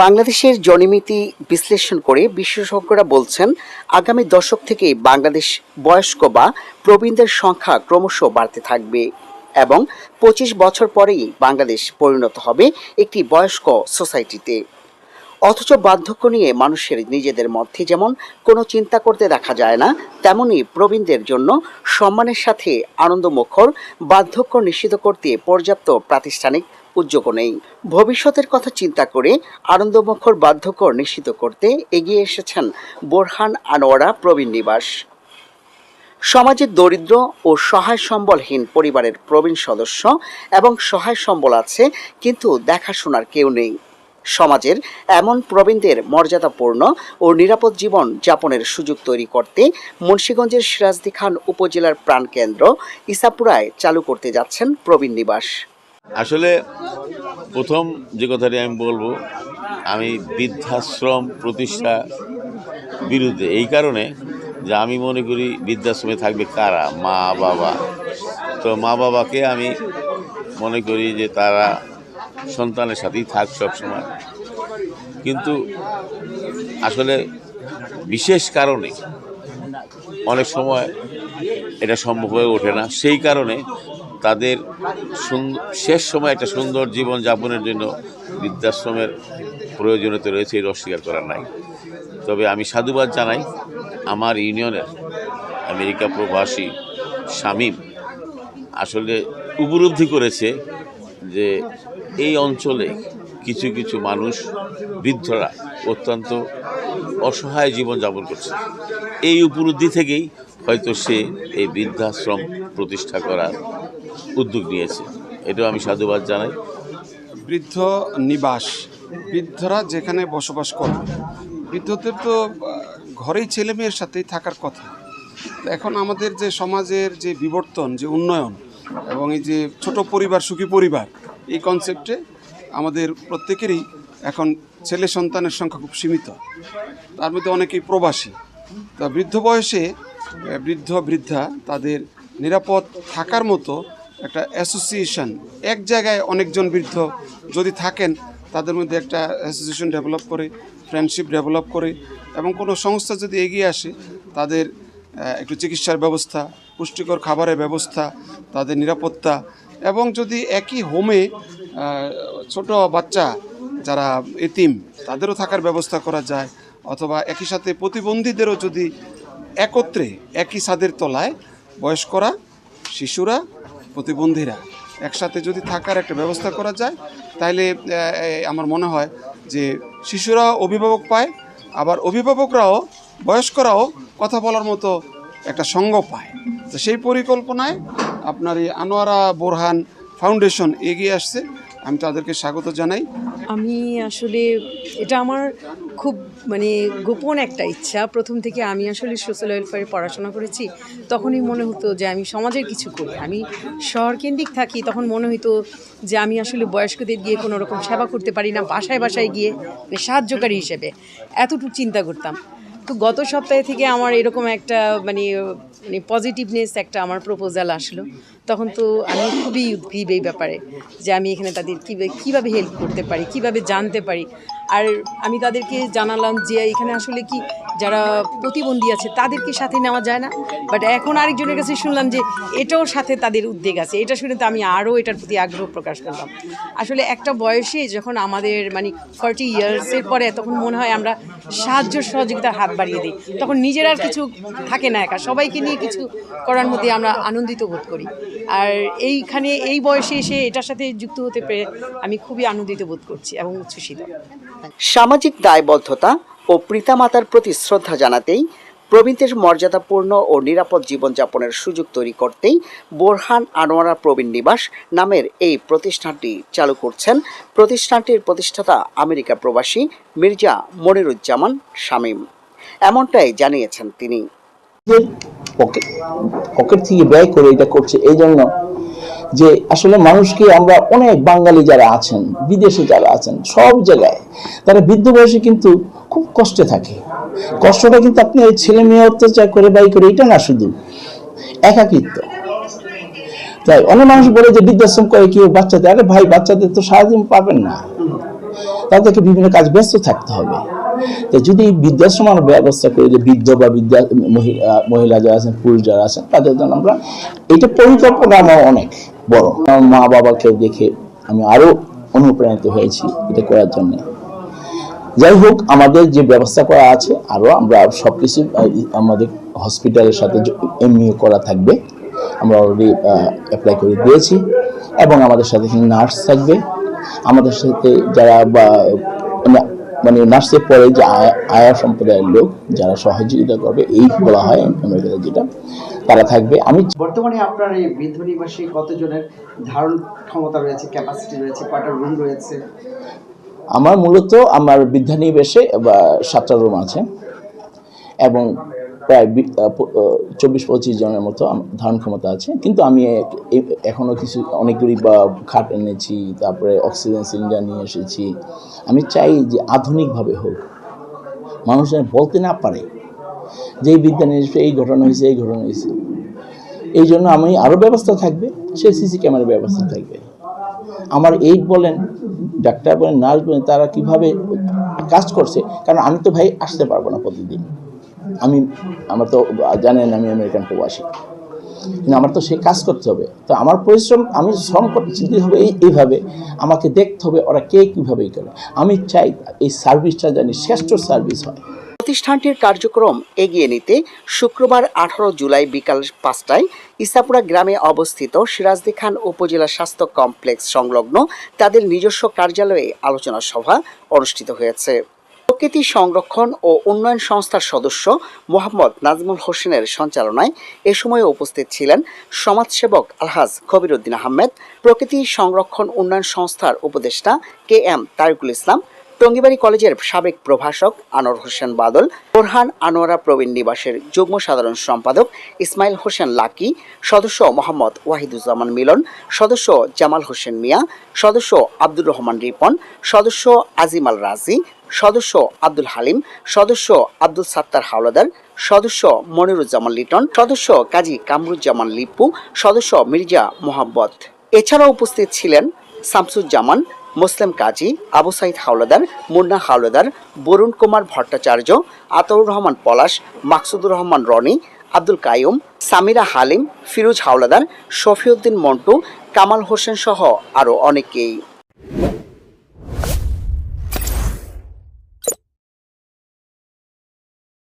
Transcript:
বাংলাদেশের জনমিতি বিশ্লেষণ করে বিশেষজ্ঞরা বলছেন, আগামী দশক থেকে বাংলাদেশ বয়স্ক বা প্রবীণদের সংখ্যা ক্রমশ বাড়তে থাকবে এবং পঁচিশ বছর পরেই বাংলাদেশ পরিণত হবে একটি বয়স্ক সোসাইটিতে। অথচ বার্ধক্য নিয়ে মানুষের নিজেদের মধ্যে যেমন কোনো চিন্তা করতে দেখা যায় না, তেমনি প্রবীণদের জন্য সম্মানের সাথে আনন্দমুখর বার্ধক্য নিশ্চিত করতে পর্যাপ্ত প্রাতিষ্ঠানিক উদ্যোগও নেই। ভবিষ্যতের কথা চিন্তা করে আনন্দমুখর বার্ধক্য নিশ্চিত করতে এগিয়ে এসেছেন বোরহান আনোয়ারা প্রবীণ নিবাস। সমাজের দরিদ্র ও সহায় সম্বলহীন পরিবারের প্রবীণ সদস্য এবং সহায় সম্বল আছে, কিন্তু দেখাশোনার কেউ নেই। সমাজের এমন প্রবীণদের মর্যাদাপূর্ণ ও নিরাপদ জীবন যাপনের সুযোগ তৈরি করতে মুন্সীগঞ্জের সিরাজদি খান উপজেলার প্রাণকেন্দ্র ইসাপুরায় চালু করতে যাচ্ছেন প্রবীণ নিবাস। আসলে প্রথম যে কথাটি আমি বলব, আমি বৃদ্ধাশ্রম প্রতিষ্ঠা বিরুদ্ধে এই কারণে যে আমি মনে করি বৃদ্ধাশ্রমে থাকবে কারা? মা, বাবা। তো মা, বাবাকে আমি মনে করি যে তারা সন্তানের সাথেই থাক সবসময়। কিন্তু আসলে বিশেষ কারণে অনেক সময় এটা সম্ভব হয়ে ওঠে না। সেই কারণে তাদের শেষ সময় একটা সুন্দর জীবন যাপনের জন্য বৃদ্ধাশ্রমের প্রয়োজনীয়তা রয়েছে এর অস্বীকার করার নাই। তবে আমি সাধুবাদ জানাই আমার ইউনিয়নের আমেরিকা প্রবাসী শামীম। আসলে উপলব্ধি করেছে যে এই অঞ্চলে কিছু কিছু মানুষ, বৃদ্ধরা অত্যন্ত অসহায় জীবনযাপন করছে। এই উপলব্ধি থেকেই হয়তো সে এই বৃদ্ধাশ্রম প্রতিষ্ঠা করার উদ্যোগ নিয়েছে। এটাও আমি সাধুবাদ জানাই। বৃদ্ধ নিবাস, বৃদ্ধরা যেখানে বসবাস করে, বৃদ্ধদের তো ঘরেই ছেলে মেয়ের সাথেই থাকার কথা। এখন আমাদের যে সমাজের যে বিবর্তন, যে উন্নয়ন এবং এই যে ছোট পরিবার, সুখী পরিবার, এই কনসেপ্টে আমাদের প্রত্যেকেরই এখন ছেলে সন্তানের সংখ্যা খুব সীমিত। তার মধ্যে অনেকেই প্রবাসী। তা বৃদ্ধ বয়সে বৃদ্ধ, বৃদ্ধা তাদের নিরাপদ থাকার মতো একটা অ্যাসোসিয়েশন এক জায়গায় অনেকজন বৃদ্ধ যদি থাকেন, তাদের মধ্যে একটা অ্যাসোসিয়েশন ডেভেলপ করে ফ্রেন্ডশিপ ডেভেলপ করে এবং কোনো সংস্থা যদি এগিয়ে আসে, তাদের একটু চিকিৎসার ব্যবস্থা, পুষ্টিকর খাবারের ব্যবস্থা, তাদের নিরাপত্তা এবং যদি একই হোমে ছোট বাচ্চা যারা এতিম, তাদেরও থাকার ব্যবস্থা করা যায় অথবা একই সাথে প্রতিবন্ধীদেরও যদি একত্রে একই ছাদের তলায় বয়স্করা, শিশুরা প্রতিবন্ধীরা। একসাথে যদি থাকার একটা ব্যবস্থা করা যায় তাহলে আমার মনে হয় যে শিশুরা অভিভাবক পায়, আবার অভিভাবকরাও, বয়স্করাও কথা বলার মতো একটা সঙ্গ পায়। তো সেই পরিকল্পনায় আপনার এই আনোয়ারা বোরহান ফাউন্ডেশন এগিয়ে আসছে। আমি তাদেরকে স্বাগত জানাই। আমি আসলে, এটা আমার খুব মানে গোপন একটা ইচ্ছা। প্রথম থেকে আমি আসলে সোশ্যাল ওয়েলফেয়ারে পড়াশোনা করেছি, তখনই মনে হতো যে আমি সমাজের কিছু করি। আমি শহরকেন্দ্রিক থাকি, তখন মনে হতো যে আমি আসলে বয়স্কদের গিয়ে কোনো রকম সেবা করতে পারি না, বাসায় বাসায় গিয়ে মানে সাহায্যকারী হিসেবে। এতটুকু চিন্তা করতাম। তো গত সপ্তাহে থেকে আমার এরকম একটা মানে মানে পজিটিভনেস একটা আমার প্রপোজাল আসলো। তখন তো আমি খুবই উদ্গ্রীব এই ব্যাপারে, যে আমি এখানে তাদের কীভাবে কীভাবে হেল্প করতে পারি, কীভাবে জানতে পারি। আর আমি তাদেরকে জানালাম যে এখানে আসলে কি যারা প্রতিবন্ধী আছে, তাদেরকে সাথে নেওয়া যায় না। বাট এখন আরেকজনের কাছে শুনলাম যে এটাও সাথে তাদের উদ্বেগ আছে। এটা শুনে তো আমি আরও এটার প্রতি আগ্রহ প্রকাশ করলাম। আসলে একটা বয়সে যখন আমাদের মানে ফর্টি ইয়ার্সের পরে তখন মনে হয় আমরা সাহায্য সহযোগিতার হাত বাড়িয়ে দিই। তখন নিজের আর কিছু থাকে না একা। সবাইকে নিয়ে কিছু করার মধ্যে আমরা আনন্দিত বোধ করি। আর এইখানে এই বয়সে এসে এটার সাথে যুক্ত হতে পেরে আমি খুবই আনন্দিত বোধ করছি এবং উচ্ছ্বসিত। সামাজিক দায়বদ্ধতা ও পিতামাতার প্রতি শ্রদ্ধা জানাতেই প্রবীণদের মর্যাদাপূর্ণ ও নিরাপদ জীবনযাপনের সুযোগ তৈরি করতেই বোরহান আনোয়ারা প্রবীণ নিবাস নামের এই প্রতিষ্ঠানটি চালু করছেন। প্রতিষ্ঠানটির প্রতিষ্ঠাতা আমেরিকা প্রবাসী মির্জা মনিরুজ্জামান শামীম। এমনটাই জানিয়েছেন তিনি। পকেট থেকে ব্যয় করে এটা করছে, এই জন্য যে আসলে মানুষকে আমরা অনেক বাঙালি যারা আছেন, বিদেশে যারা আছেন, সব জায়গায় তারা বৃদ্ধ বয়সে কিন্তু খুব কষ্টে থাকে। কষ্টটা কিন্তু আপনি ওই ছেলে মেয়ে অত্যাচার করে ব্যয় করে, এটা না শুধু। একাকিত্ব। তাই অনেক মানুষ বলে যে বৃদ্ধাশ্রম করে কেউ বাচ্চাদের, আরে ভাই, বাচ্চাদের তো সারাদিন পাবেন না। তাদেরকে বিভিন্ন কাজ ব্যস্ত থাকতে হবে। তো যদি বৃদ্ধাশ্রম আমরা ব্যবস্থা করি, যে বৃদ্ধ বা বিদ্যা মহিলা যারা আছেন, পুরুষ যারা আছেন, তাদের জন্য আমরা, এটা পরিকল্পনা আমার অনেক। বড়। আমার মা বাবাকে দেখে আমি আরও অনুপ্রাণিত হয়েছি এটা করার জন্য। যাই হোক আমাদের যে ব্যবস্থা করা আছে আরও আমরা সবকিছু আহ, আমাদের হসপিটালের সাথে এমনিও করা থাকবে। আমরা অলরেডি অ্যাপ্লাই করে দিয়েছি এবং আমাদের সাথে নার্স থাকবে। আমাদের সাথে যারা বা মানে নার্সের পরে যে আয়া- সম্প্রদায়ের লোক যারা সহযোগিতা করবে এই বলা হয় আমেরিকাতে যেটা তারা থাকবে। আমি বর্তমানে আপনার এই বৃদ্ধ নিবাসী কতজনের ধারণ ক্ষমতা রয়েছে ক্যাপাসিটি রয়েছে কয়টা রুম রয়েছে? আমার মূলত আমার বৃদ্ধানিবেশে সাতটা রুম আছে। এবং প্রায় চব্বিশ পঁচিশ জনের মতো ধারণ ক্ষমতা আছে। কিন্তু আমি এ- এ- এখনও কিছু, অনেকগুলি, বা, খাট এনেছি, তারপরে অক্সিজেন সিলিন্ডার নিয়ে এসেছি। আমি চাই যে আধুনিকভাবে হোক, মানুষ যেন বলতে না পারে যে এই বিদ্যানিবেশে এই ঘটনা হয়েছে, এই ঘটনা হয়েছে। এই জন্য আমি আরও ব্যবস্থা থাকবে, সে সিসি ক্যামেরার ব্যবস্থা থাকবে। আমার এই বলেন, ডাক্তার বলেন, নার্স বলেন, তারা কীভাবে কাজ করছে, কারণ আমি তো ভাই আসতে পারব না প্রতিদিন। আমি, আমার তো জানেন আমি আমেরিকান প্রবাসী। কিন্তু আমার তো সেই কাজ করতে হবে। তো আমার পরিশ্রম, আমি শ্রম করতে হবে এই, এইভাবে আমাকে দেখতে হবে ওরা কে কীভাবে করে। আমি চাই এই সার্ভিসটা জানি, শ্রেষ্ঠ সার্ভিস হয়। প্রতিষ্ঠানটির কার্যক্রম এগিয়ে নিতে শুক্রবার আঠারো জুলাই বিকাল পাঁচটায় ইসাপুরা গ্রামে অবস্থিত সিরাজদি খান উপজেলা স্বাস্থ্য কমপ্লেক্স সংলগ্ন তাদের নিজস্ব কার্যালয়ে আলোচনা সভা অনুষ্ঠিত হয়েছে। প্রকৃতি সংরক্ষণ ও উন্নয়ন সংস্থার সদস্য মোহাম্মদ নাজমুল হোসেনের সঞ্চালনায় এ সময় উপস্থিত ছিলেন সমাজসেবক আলহাজ কবিরউদ্দিন আহমেদ, প্রকৃতি সংরক্ষণ উন্নয়ন সংস্থার উপদেষ্টা কে এম তারিকুল ইসলাম টঙ্গিবাড়ি কলেজের সাবেক প্রভাষক আনোয়ার হোসেন বাদল বোরহান আনোয়ারা প্রবীণ নিবাসের যুগ্ম সাধারণ সম্পাদক ইসমাইল হোসেন লাকি, সদস্য মোহাম্মদ ওয়াহিদুজ্জামান মিলন, সদস্য জামাল হোসেন মিয়া, সদস্য আব্দুর রহমান রিপন, সদস্য আজিমাল রাজি, সদস্য আব্দুল হালিম, সদস্য আব্দুল সাত্তার হাওলাদার, সদস্য মনিরুজ্জামান লিটন, সদস্য কাজী কামরুজ্জামান লিপু, সদস্য মির্জা মোহাম্মদ। এছাড়াও উপস্থিত ছিলেন শামসুজ্জামান মুসলিম কাজী আবু সাইদ হাওলাদার, মুন্না হাওলাদার, বরুণ কুমার ভট্টাচার্য, আতাউর রহমান পলাশ, মাকসুদুর রহমান রনি, আব্দুল কায়ুম সামিরা হালিম, ফিরোজ হাওলাদার, শফিউদ্দিন মন্টু, কামাল হোসেন সহ আরও অনেকেই।